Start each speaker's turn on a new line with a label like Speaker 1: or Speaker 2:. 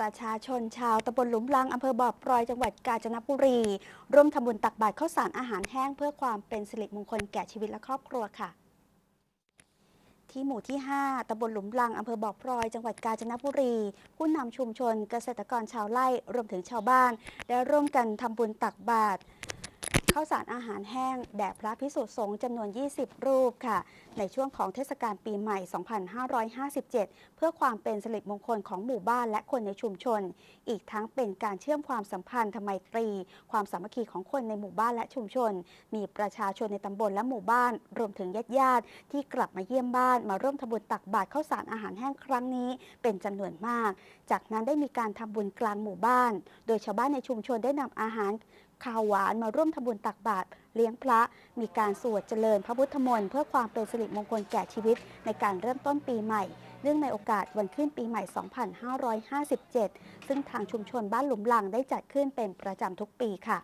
Speaker 1: ประชาชนชาวตำบลหลุมลังอำเภอบ่อปลอยจังหวัดกาญจนบุรี ร่วมทำบุญตักบาตรข้าวสารอาหารแห้งเพื่อความเป็นสิริมงคลแก่ชีวิตและครอบครัวค่ะที่หมู่ที่ 5 ตำบลหลุมลัง อำเภอบ่อพลอย จังหวัดกาญจนบุรี ผู้นำชุมชนเกษตรกรชาวไร่ รวมถึงชาวบ้าน ได้ร่วมกันทำบุญตักบาตร ข้าวสารอาหารแห้ง แด่พระพิสุสงฆ์จำนวน 20 รูปค่ะ ในช่วงของเทศกาลปีใหม่ 2557 เพื่อความเป็นสิริมงคลของหมู่บ้านและคนในชุมชน อีกทั้งเป็นการเชื่อมความสัมพันธ์ทไมตรี ความสามัคคีของคนในหมู่บ้านและชุมชน มีประชาชนในตำบลและหมู่บ้าน รวมถึงญาติญาติที่กลับมาเยี่ยมบ้าน มาร่วมทำบุญตักบาตรข้าวสารอาหารแห้งครั้งนี้ เป็นจำนวนมาก จากนั้นได้มีการทำบุญกลางหมู่บ้าน โดยชาวบ้านในชุมชนได้นำอาหาร ข้าวหวานมาร่วมทำบุญตักบาตรเลี้ยงพระ มีการสวดเจริญพระพุทธมนต์เพื่อความเป็นสิริมงคลแก่ชีวิตในการเริ่มต้นปีใหม่ เนื่องในโอกาสวันขึ้นปีใหม่ 2557 ซึ่งทางชุมชนบ้านหลุมลังได้จัดขึ้นเป็นประจำทุกปีค่ะ